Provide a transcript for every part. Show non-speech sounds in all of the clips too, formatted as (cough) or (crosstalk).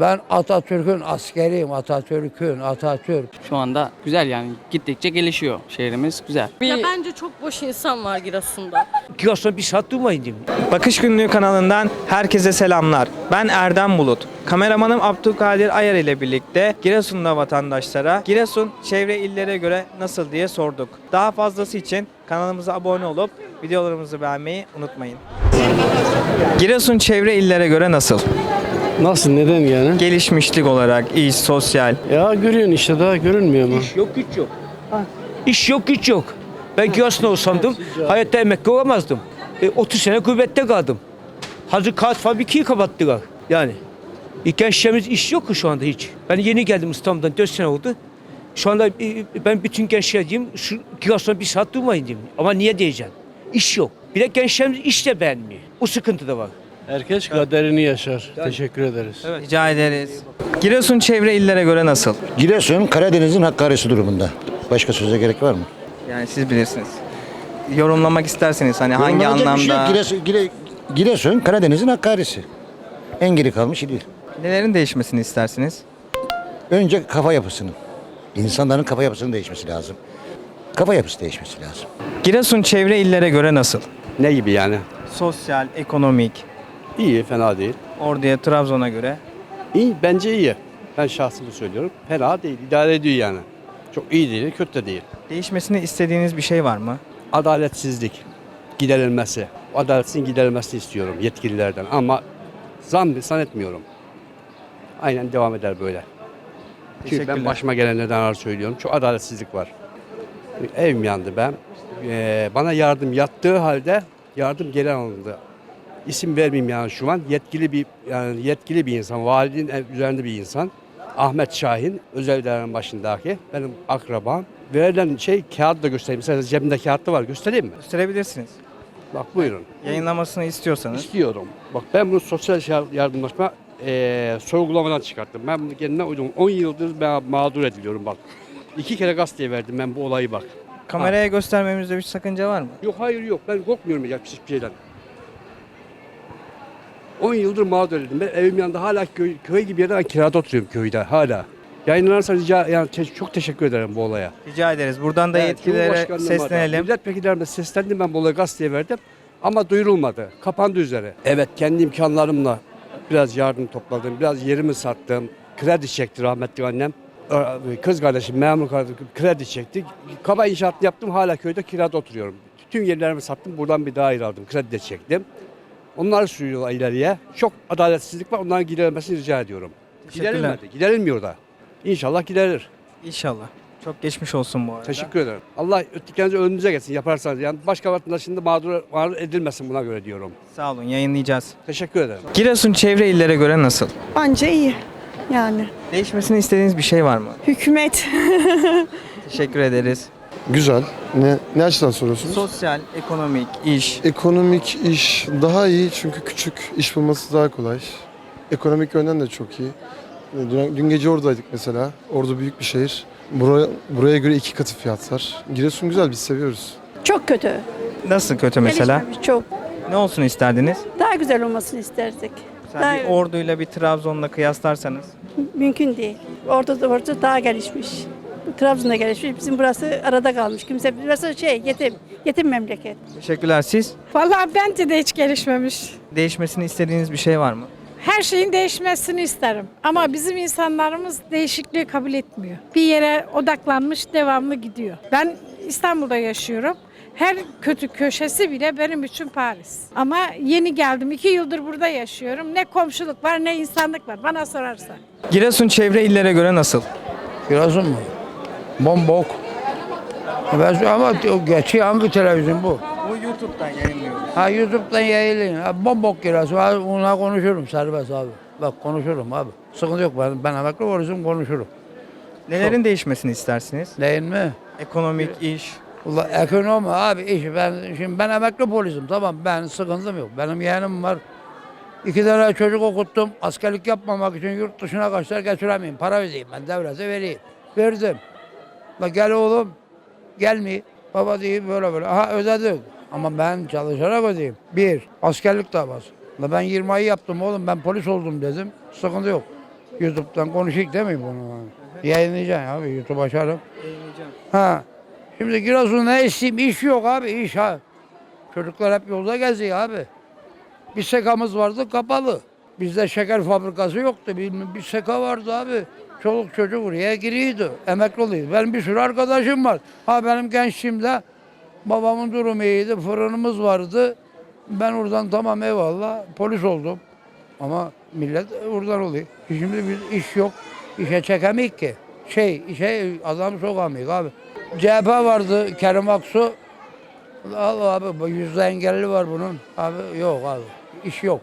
Ben Atatürk'ün askeriyim. Atatürk'ün, Atatürk. Şu anda güzel yani gittikçe gelişiyor şehrimiz güzel. Ya bence çok boş insan var Giresun'da. Kiosuna bir saat durmayın diyeyim. Bakış Günlüğü kanalından herkese selamlar. Ben Erdem Bulut. Kameramanım Abdülkadir Ayar ile birlikte Giresun'da vatandaşlara Giresun çevre illere göre nasıl diye sorduk. Daha fazlası için kanalımıza abone olup videolarımızı beğenmeyi unutmayın. Giresun çevre illere göre nasıl? Nasıl neden yani? Gelişmişlik olarak, iş, sosyal. Ya görüyorsun işte daha görünmüyor mu? İş yok güç yok. İş yok güç yok. Ben kiosuna olsaydım hayatta emekli olamazdım. E, 30 sene gurbette kaldım. Hazır kağıt fabrikayı kapattılar. Yani. E, gençlerimiz iş yok ki şu anda hiç. Ben yeni geldim İstanbul'dan 4 sene oldu. Şu anda e, ben bütün gençlere diyeyim şu kiosuna bir saat durmayın diyeyim. Ama niye diyeceğim? İş yok. Bir de gençlerimiz iş de beğenmiyor. O sıkıntı da var. Herkes kaderini yaşar. Teşekkür ederiz. Rica ederiz. Giresun çevre illere göre nasıl? Giresun Karadeniz'in Hakkari'si durumunda. Başka söze gerek var mı? Yani siz bilirsiniz. Yorumlamak isterseniz hani hangi Yorumlanacak bir şey yok. anlamda, Giresun, Gire- Giresun Karadeniz'in Hakkari'si. En geri kalmış il. nelerin değişmesini istersiniz? Önce kafa yapısının. İnsanların kafa yapısının değişmesi lazım. Kafa yapısı değişmesi lazım. Giresun çevre illere göre nasıl? Ne gibi yani? Sosyal, ekonomik, İyi, fena değil. Ordu'ya, Trabzon'a göre. İyi, bence iyi. Ben şahsımı söylüyorum. Fena değil, idare ediyor yani. Çok iyi değil, kötü de değil. Değişmesini istediğiniz bir şey var mı? Adaletsizlik giderilmesi. Adaletin giderilmesini istiyorum yetkililerden ama zam zannetmiyorum. Aynen devam eder böyle. Çünkü ben Teşekkürler. başıma gelenlerden ağır söylüyorum. Çok adaletsizlik var. Evim yandı ben. Ee, bana yardım yattığı halde yardım geri alındı. İsim vermeyeyim yani şu an. Yetkili bir yani yetkili bir insan, valinin üzerinde bir insan. Ahmet Şahin, özel idarenin başındaki benim akrabam. Verilen şey kağıt da göstereyim. Mesela cebimde kağıt da var. Göstereyim mi? Gösterebilirsiniz. Bak buyurun. Yayınlamasını istiyorsanız. İstiyorum. Bak ben bunu sosyal şey- yardımlaşma eee sorgulamadan çıkarttım. Ben bunu kendime uydum. 10 yıldır ben mağdur ediliyorum bak. İki kere gazeteye verdim ben bu olayı bak. Kameraya göstermemizde bir sakınca var mı? Yok hayır yok ben korkmuyorum ya hiçbir şeyden. 10 yıldır mağdur edildim. Ben evim yanında hala köy, köy gibi yerde ben kirada oturuyorum köyde hala. Yayınlanırsa rica yani te- çok teşekkür ederim bu olaya. Rica ederiz. Buradan da Evet, yetkililere Cumhurbaşkanlığıma da, seslenelim. Milletvekillerime seslendim ben bu olayı gazeteye verdim. Ama duyurulmadı. Kapandı üzere. Evet kendi imkanlarımla biraz yardım topladım. Biraz yerimi sattım. Kredi çekti rahmetli annem. Kız kardeşim memur kardeşim kredi çekti. Kaba inşaatını yaptım hala köyde kirada oturuyorum. Tüm yerlerimi sattım. Buradan bir daire aldım. Kredi de çektim. Onlar sürüyorlar ileriye. Çok adaletsizlik var. Onların giderilmesini rica ediyorum. Giderilmedi. Giderilmiyor da. İnşallah giderilir. İnşallah. Çok geçmiş olsun bu arada. Teşekkür ederim. Allah öttiklerinizi önünüze geçsin yaparsanız. Yani başka vatandaşın da mağdur, mağdur edilmesin buna göre diyorum. Sağ olun yayınlayacağız. Teşekkür ederim. Giresun çevre illere göre nasıl? Bence iyi. Yani Değişmesini istediğiniz bir şey var mı? hükümet (laughs) Teşekkür ederiz. Güzel. Ne, ne açıdan soruyorsunuz? Sosyal, ekonomik, iş. Ekonomik iş daha iyi çünkü küçük iş bulması daha kolay. Ekonomik yönden de çok iyi. Dün, dün gece oradaydık mesela. Ordu büyük bir şehir. Buraya, buraya göre iki katı fiyatlar. Giresun güzel biz seviyoruz. çok kötü. Nasıl kötü mesela? Gelişmemiş, çok. Ne olsun isterdiniz? Daha güzel olmasını isterdik. Mesela Daha- bir orduyla bir Trabzon'la kıyaslarsanız. Mümkün değil. Orada da orada daha gelişmiş. Trabzon'da gelişmiş. Bizim burası arada kalmış. Kimse burası şey yetim. Yetim memleket. Teşekkürler. Siz Vallahi bence de hiç gelişmemiş. değişmesini istediğiniz bir şey var mı? Her şeyin değişmesini isterim. Ama bizim insanlarımız değişikliği kabul etmiyor. Bir yere odaklanmış devamlı gidiyor. Ben İstanbul'da yaşıyorum. Her kötü köşesi bile benim için Paris. Ama yeni geldim. iki yıldır burada yaşıyorum. Ne komşuluk var ne insanlık var bana sorarsa. Giresun çevre illere göre nasıl? Kirazın mı? Bombok. Ben, ama geçiyor hangi televizyon bu? Bu YouTube'dan yayınlıyoruz. Ha YouTube'dan yayınlayın. Ha, bombok kirazı. Ha, ona konuşurum serbest abi. Bak konuşurum abi. Sıkıntı yok ben, ben emekli olursam konuşurum. Nelerin değişmesini istersiniz? Değil mi? Ekonomik, iş. Ulan ekonomi abi iş ben şimdi ben emekli polisim tamam ben sıkıntım yok. Benim yeğenim var. İki tane çocuk okuttum. Askerlik yapmamak için yurt dışına kaçlar götüremeyim. Para vereyim ben devlete vereyim. Verdim. Bak gel oğlum. Gelmeyi. Baba diye böyle böyle. Aha ödedik. Ama ben çalışarak ödeyeyim. Bir, askerlik davası. La ben 20 ay yaptım oğlum ben polis oldum dedim. Sıkıntı yok. YouTube'dan konuşayım değil mi bunu? Yayınlayacaksın abi YouTube açarım. Ha. Şimdi Giresun ne isteyeyim? İş yok abi iş ha. Çocuklar hep yolda geziyor abi. Bir sekamız vardı kapalı. Bizde şeker fabrikası yoktu. Bir, bir seka vardı abi. Çoluk çocuk oraya giriyordu. Emekli oluyordu. Benim bir sürü arkadaşım var. Ha benim gençliğimde babamın durumu iyiydi. Fırınımız vardı. Ben oradan tamam eyvallah polis oldum. Ama millet oradan oluyor. Şimdi bir iş yok. İşe çekemeyik ki. Şey, işe adam sokamayız abi. CHP vardı Kerim Aksu. Al abi yüzde engelli var bunun. Abi yok abi. İş yok.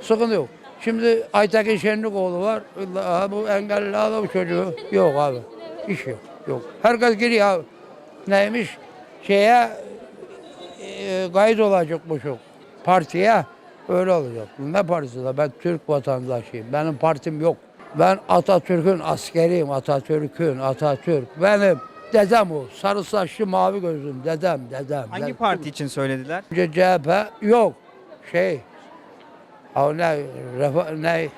Sıkıntı yok. Şimdi Aytekin Şenlikoğlu var. Aha, bu engelli adam çocuğu. Yok abi. İş yok. Yok. Herkes giriyor abi. Neymiş? Şeye e, kayıt olacakmışım. Partiye öyle olacak. Ne partisi de ben Türk vatandaşıyım. Benim partim yok. Ben Atatürk'ün askeriyim. Atatürk'ün, Atatürk. Benim dedem o. Sarı saçlı mavi gözlüm. Dedem, dedem. Hangi dedem. parti için söylediler? Önce CHP yok. Şey. Ha ne refa, ne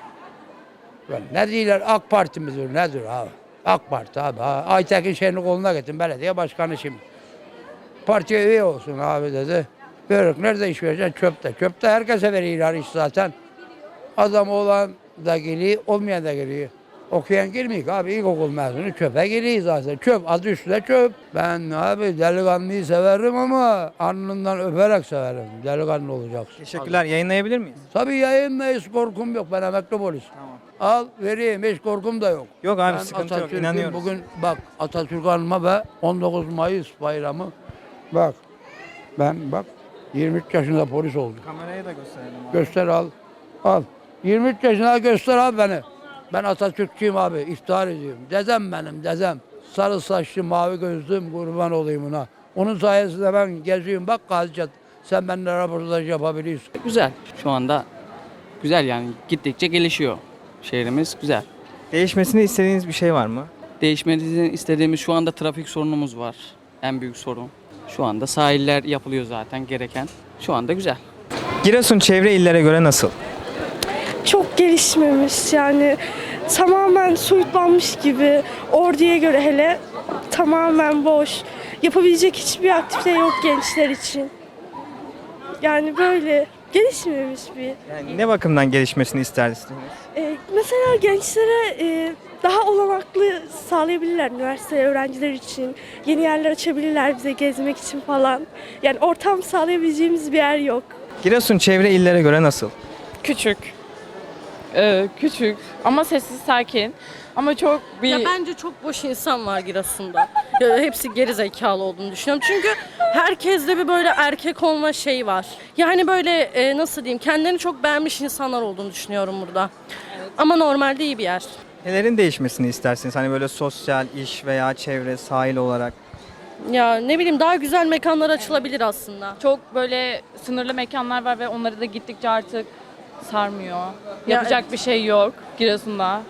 ne diyorlar AK Parti midir nedir abi? AK Parti abi. Ha. Aytekin Şenlikoğlu'na gittim belediye başkanı şimdi. Partiye üye olsun abi dedi. Verip nerede iş vereceksin? Çöpte. Çöpte herkese veriyorlar iş zaten. Adam olan da geliyor, olmayan da geliyor. Okuyan girmiyor abi ilkokul mezunu çöpe giriyor zaten. Çöp adı üstünde çöp. Ben abi delikanlıyı severim ama alnından öperek severim. Delikanlı olacaksın. Teşekkürler. Yayınlayabilir miyiz? Tabii yayınla hiç korkum yok. Ben emekli polis. Al vereyim hiç korkum da yok. Yok abi Ben sıkıntı yok. Atatürk'ün İnanıyoruz. Bugün bak Atatürk anma ve 19 Mayıs bayramı. Bak ben bak 23 yaşında polis oldum. Kamerayı da gösterelim abi. Göster al. Al. 23 yaşında göster abi beni. Ben Atatürkçüyüm abi. iftihar ediyorum. Dedem benim dedem. Sarı saçlı mavi gözlüm kurban olayım ona. Onun sayesinde ben geziyorum. Bak Gazi Caddesi. Sen benimle röportaj yapabiliyorsun. Güzel. Şu anda güzel yani gittikçe gelişiyor. Şehrimiz güzel. Değişmesini istediğiniz bir şey var mı? Değişmenizi istediğimiz şu anda trafik sorunumuz var. En büyük sorun. Şu anda sahiller yapılıyor zaten gereken. Şu anda güzel. Giresun çevre illere göre nasıl? Gelişmemiş. Yani tamamen soyutlanmış gibi. Orduya göre hele tamamen boş. Yapabilecek hiçbir aktivite yok gençler için. Yani böyle gelişmemiş bir Yani ne bakımdan gelişmesini isterdiniz? Ee, mesela gençlere e, daha olanaklı sağlayabilirler üniversite öğrenciler için. Yeni yerler açabilirler bize gezmek için falan. Yani ortam sağlayabileceğimiz bir yer yok. Giresun çevre illere göre nasıl? Küçük. Ee, küçük ama sessiz sakin. Ama çok bir Ya bence çok boş insan var Giresun'da. Ya hepsi geri zekalı olduğunu düşünüyorum. Çünkü herkeste bir böyle erkek olma şeyi var. Yani böyle e, nasıl diyeyim kendini çok beğenmiş insanlar olduğunu düşünüyorum burada. Ama normalde iyi bir yer. Nelerin değişmesini istersiniz? Hani böyle sosyal, iş veya çevre, sahil olarak. Ya ne bileyim daha güzel mekanlar açılabilir aslında. çok böyle sınırlı mekanlar var ve onları da gittikçe artık sarmıyor. Yapacak bir şey yok Giresun'da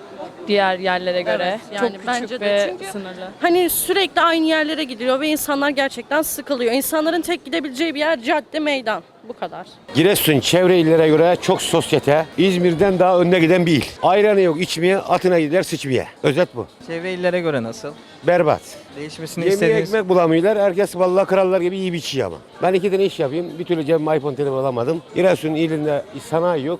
diğer yerlere göre. Evet, yani çok küçük bence de. ve Çünkü- sınırlı. Hani sürekli aynı yerlere gidiliyor ve insanlar gerçekten sıkılıyor. İnsanların tek gidebileceği bir yer cadde meydan. Bu kadar. Giresun çevre illere göre çok sosyete. İzmir'den daha önde giden bir il. Ayranı yok içmeye, atına gider sıçmaya. Özet bu. Çevre illere göre nasıl? Berbat. Değişmesini Yemeğe istediğiniz... ekmek bulamıyorlar. Herkes vallahi krallar gibi iyi biçiyor ama. Ben iki tane iş yapayım. Bir türlü cebime iPhone telefon alamadım. Giresun ilinde sanayi yok.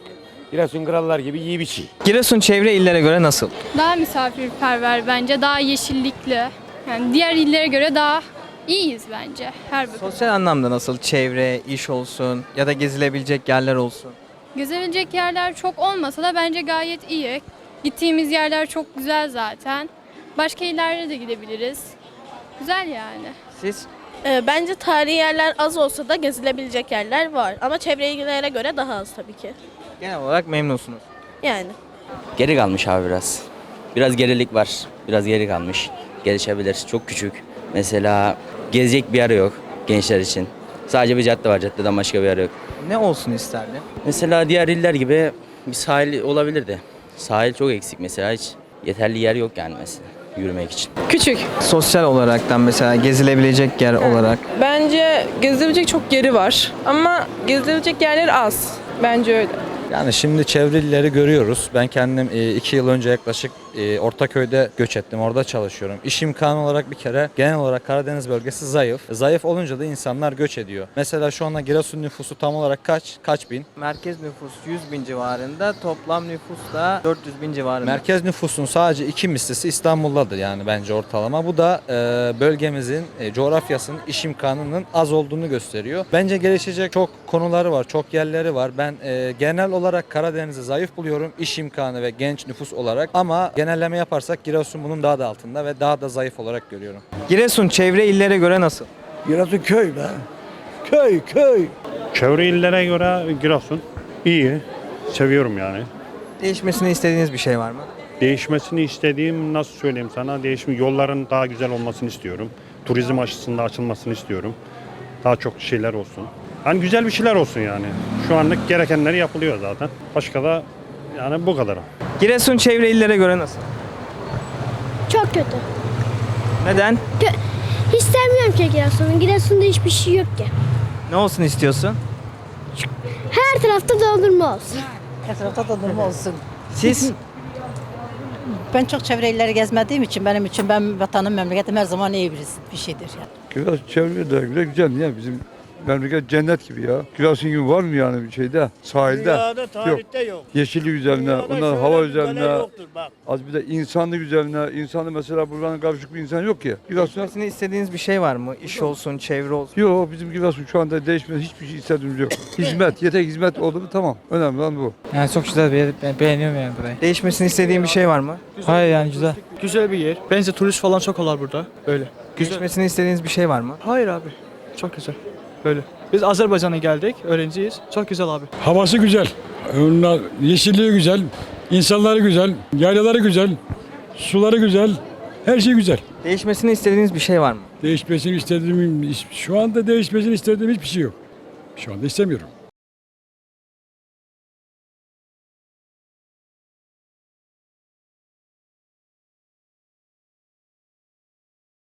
Giresun krallar gibi iyi biçiyor. Giresun çevre illere göre nasıl? Daha misafirperver bence, daha yeşillikli. Yani diğer illere göre daha iyiyiz bence her bakımdan. Sosyal anlamda nasıl? Çevre, iş olsun ya da gezilebilecek yerler olsun. Gezilecek yerler çok olmasa da bence gayet iyi. Gittiğimiz yerler çok güzel zaten. Başka illere de gidebiliriz. Güzel yani. Siz? bence tarihi yerler az olsa da gezilebilecek yerler var. Ama çevre ilgilere göre daha az tabii ki. Genel olarak memnunsunuz. Yani. Geri kalmış abi biraz. Biraz gerilik var. Biraz geri kalmış. Gelişebilir. Çok küçük. Mesela gezecek bir yer yok gençler için. Sadece bir cadde var. Caddeden başka bir yer yok. Ne olsun isterdin? Mesela diğer iller gibi bir sahil olabilirdi. Sahil çok eksik mesela. Hiç yeterli yer yok yani mesela yürümek için. Küçük. Sosyal olaraktan mesela gezilebilecek yer olarak. Bence gezilebilecek çok yeri var ama gezilebilecek yerler az. Bence öyle. Yani şimdi çevrelileri görüyoruz. Ben kendim e, iki yıl önce yaklaşık e, Ortaköy'de göç ettim. Orada çalışıyorum. İş imkanı olarak bir kere genel olarak Karadeniz bölgesi zayıf. Zayıf olunca da insanlar göç ediyor. Mesela şu anda Giresun nüfusu tam olarak kaç? Kaç bin? Merkez nüfus 100 bin civarında, toplam nüfus da 400 bin civarında. Merkez nüfusun sadece iki mislisi İstanbul'dadır yani bence ortalama. Bu da e, bölgemizin, e, coğrafyasının, iş imkanının az olduğunu gösteriyor. Bence gelişecek çok konuları var, çok yerleri var. Ben e, genel olarak Karadeniz'i zayıf buluyorum iş imkanı ve genç nüfus olarak. Ama genelleme yaparsak Giresun bunun daha da altında ve daha da zayıf olarak görüyorum. Giresun çevre illere göre nasıl? Giresun köy be. Köy köy. Çevre illere göre Giresun iyi. Seviyorum yani. Değişmesini istediğiniz bir şey var mı? Değişmesini istediğim nasıl söyleyeyim sana? Değişim yolların daha güzel olmasını istiyorum. Turizm açısından açılmasını istiyorum. Daha çok şeyler olsun. Hani güzel bir şeyler olsun yani. Şu anlık gerekenleri yapılıyor zaten. Başka da yani bu kadar. Giresun çevre illere göre nasıl? Çok kötü. Neden? Hiç sevmiyorum ki Giresun'u. Giresun'da hiçbir şey yok ki. Ne olsun istiyorsun? Her tarafta dondurma olsun. Etrafta da durma olsun. Siz? Ben çok çevre illeri gezmediğim için benim için ben vatanım memleketim her zaman iyi birisi, bir şeydir yani. Biraz çevre de güzel, güzel ya bizim memleket cennet gibi ya. Giresun gibi var mı yani bir şeyde? Sahilde. yok. yok. Yeşillik üzerine, ondan hava üzerine, az bir de insanlık üzerine. İnsanı mesela buranın karışık bir insan yok ki. Giresun Değişmesini istediğiniz bir şey var mı? İş olsun, çevre olsun. Yok bizim Giresun şu anda değişmez hiçbir şey istediğimiz yok. Hizmet, yeter hizmet oldu mu tamam. Önemli olan bu. Yani çok güzel bir yer. Ben beğeniyorum yani burayı. Değişmesini istediğin bir şey var mı? Hayır yani güzel. Güzel bir yer. Bence turist falan çok olar burada. Öyle. Değişmesini istediğiniz bir şey var mı? Hayır abi. Çok güzel. Böyle. Biz Azerbaycan'a geldik. Öğrenciyiz. Çok güzel abi. Havası güzel. Yeşilliği güzel. insanları güzel. Yaylaları güzel. Suları güzel. Her şey güzel. Değişmesini istediğiniz bir şey var mı? Değişmesini istediğim, şu anda değişmesini istediğim hiçbir şey yok. Şu anda istemiyorum.